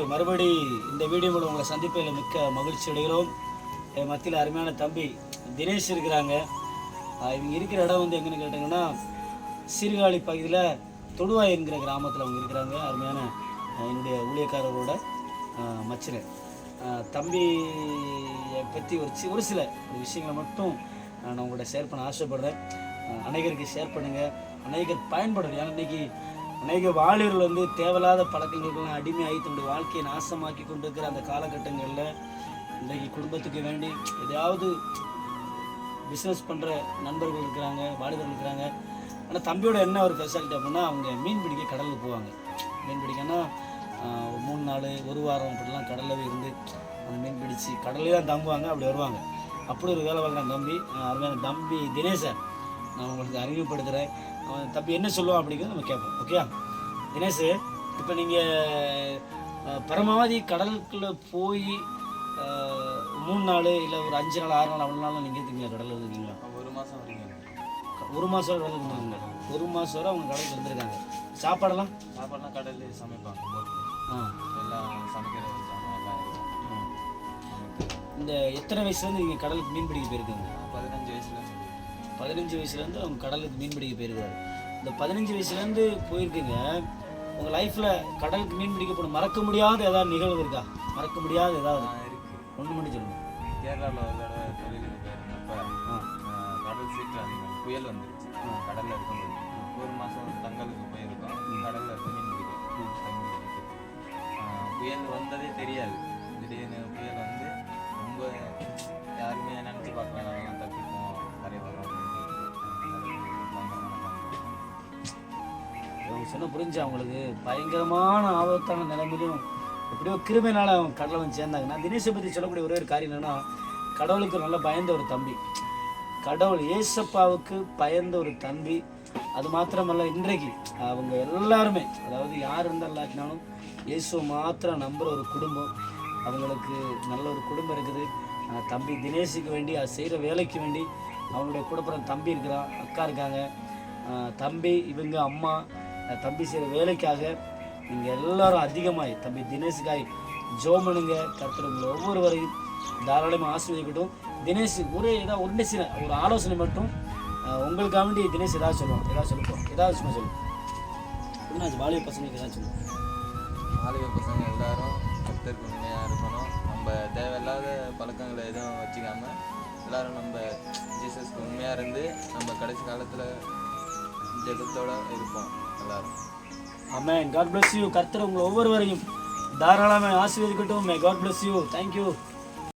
சொல்லக்கூடிய மறுபடி இந்த வீடியோ மூலம் உங்களை சந்திப்பதில் மிக்க மகிழ்ச்சி அடைகிறோம். என் மத்தியில் அருமையான தம்பி தினேஷ் இருக்கிறாங்க. இவங்க இருக்கிற இடம் வந்து எங்கன்னு கேட்டிங்கன்னா சீர்காழி பகுதியில் தொடுவாய் என்கிற கிராமத்தில் அவங்க இருக்கிறாங்க. அருமையான என்னுடைய ஊழியக்காரரோட மச்சினர் தம்பியை பற்றி ஒரு சி ஒரு சில ஒரு விஷயங்களை மட்டும் நான் உங்கள்கிட்ட ஷேர் பண்ண ஆசைப்படுறேன். அநேகருக்கு ஷேர் பண்ணுங்கள் அநேகர் பயன்படும் ஏன்னா இன்றைக்கி அநேக வாலிபர்கள் வந்து தேவையில்லாத பழக்கங்களுக்கெல்லாம் அடிமையாகி தன்னுடைய வாழ்க்கையை நாசமாக்கி கொண்டிருக்கிற அந்த காலகட்டங்களில் இன்றைக்கு குடும்பத்துக்கு வேண்டி எதையாவது பிஸ்னஸ் பண்ணுற நண்பர்கள் இருக்கிறாங்க வாலிபர்கள் இருக்கிறாங்க. ஆனால் தம்பியோட என்ன ஒரு ஸ்பெஷாலிட்டி அப்படின்னா அவங்க மீன் பிடிக்க கடலுக்கு போவாங்க. மீன் பிடிக்கன்னா ஒரு மூணு நாள் ஒரு வாரம் அப்படிலாம் கடலில் இருந்து அந்த மீன் பிடிச்சி கடல்லே தான் தங்குவாங்க அப்படி வருவாங்க. அப்படி ஒரு வேலை பார்க்குறான் தம்பி அருமையான தம்பி தினேசன். நான் உங்களுக்கு அறிமுகப்படுத்துகிறேன் அவன் தம்பி என்ன சொல்லுவான் அப்படிங்கிறத நம்ம கேட்போம். ஓகேயா தினேஷ் இப்போ நீங்கள் பரமாவதி கடலுக்குள்ளே போய் மூணு நாள் இல்லை ஒரு அஞ்சு நாள் ஆறு நாள் அவ்வளோ நாள் நீங்கள் இருக்கீங்களா கடலில் இருக்கீங்களா? ஒரு மாதம் வரைக்கும் ஒரு மாதம் கடலுக்கு இருந்தாங்க ஒரு மாதம் வரை அவங்க கடலுக்கு இருந்திருக்காங்க சாப்பாடெல்லாம்? சாப்பாடுலாம் கடல்ல சமைப்பாங்க. ஆ. எல்லாம் சமைக்கிற ஜாமான் எல்லாம் இருக்கும் ஆ. இந்த எத்தனை வயசுலேருந்து நீங்கள் கடலுக்கு மீன் பிடிக்க போயிருக்கீங்க? பதினஞ்சு வயசுல. பதினஞ்சு வயசுலேருந்து அவங்க கடலுக்கு மீன் பிடிக்க போயிருக்காரு. இந்த பதினஞ்சு வயசுலேருந்து போயிருக்கீங்க உங்கள் லைஃப்பில் கடலுக்கு மீன் பிடிக்க போன மறக்க முடியாத ஏதாவது நிகழ்வு இருக்கா? மறக்க முடியாத ஏதாவது? இருக்கு. ஒன்று மட்டும் சொல்லுங்க. கேரளாவில் ஒரு தடவை தொழிலுக்கு போயிருந்தப்ப ஆ. ஆஹ், கடல் சீற்று அதிகம். புயல் வந்துருச்சு. கடல்ல இருக்கும்போது ஒரு மாதம் தங்கலுக்கு போயிருக்கோம். கடல்ல இருந்து மீன் பிடிக்கும் புயல் வந்ததே தெரியாது. திடீர்னு புயல் வந்து ரொம்ப அவங்க சொன்ன புரிஞ்சு அவங்களுக்கு பயங்கரமான ஆபத்தான நிலைமையிலும் எப்படியோ கிருமையினால அவங்க கடலை வந்து சேர்ந்தாங்கன்னா தினேஷை பற்றி சொல்லக்கூடிய ஒரே ஒரு காரியம் என்னன்னா கடவுளுக்கு நல்லா பயந்த ஒரு தம்பி. கடவுள் ஏசப்பாவுக்கு பயந்த ஒரு தம்பி. அது மாத்திரமல்ல இன்றைக்கு அவங்க எல்லாருமே அதாவது யார் இருந்தால் இல்லாட்டினாலும் இயேசுவை மாத்திரம் நம்புகிற ஒரு குடும்பம். அவங்களுக்கு நல்ல ஒரு குடும்பம் இருக்குது. தம்பி தினேஷுக்கு வேண்டி அது செய்கிற வேலைக்கு வேண்டி அவனுடைய கூட பிறந்த தம்பி இருக்கிறான் அக்கா இருக்காங்க. தம்பி இவங்க அம்மா தம்பி செய்கிற வேலைக்காக நீங்கள் எல்லாரும் அதிகமாய் தம்பி தினேஷுக்காய் ஜோமனுங்க பண்ணுங்க ஒவ்வொரு வரையும் தாராளமாக ஆசிரியர்கிட்டும் தினேஷ் ஒரே ஏதாவது ஒன்று சில ஒரு ஆலோசனை மட்டும் உங்களுக்காக வேண்டி தினேஷ் ஏதாவது சொல்லுவோம் ஏதாவது சொல்லுவோம் ஏதாவது சும்மா சொல்லுவோம் வாலிப பசங்களுக்கு ஏதாவது சொல்லுவோம் வாலிப பசங்க எல்லாரும் கர்த்தருக்கு உண்மையாக இருக்கணும். நம்ம தேவையில்லாத பழக்கங்களை எதுவும் வச்சுக்காம எல்லாரும் நம்ம ஜீசஸ்க்கு உண்மையாக இருந்து நம்ம கடைசி காலத்தில் ஜெகத்தோடு இருப்போம். எல்லாரும். ஆமென் காட் பிளஸ் யூ கர்த்தர் உங்களை ஒவ்வொருவரையும் தாராளமாக ஆசீர்வதிக்கட்டும். May God bless you thank you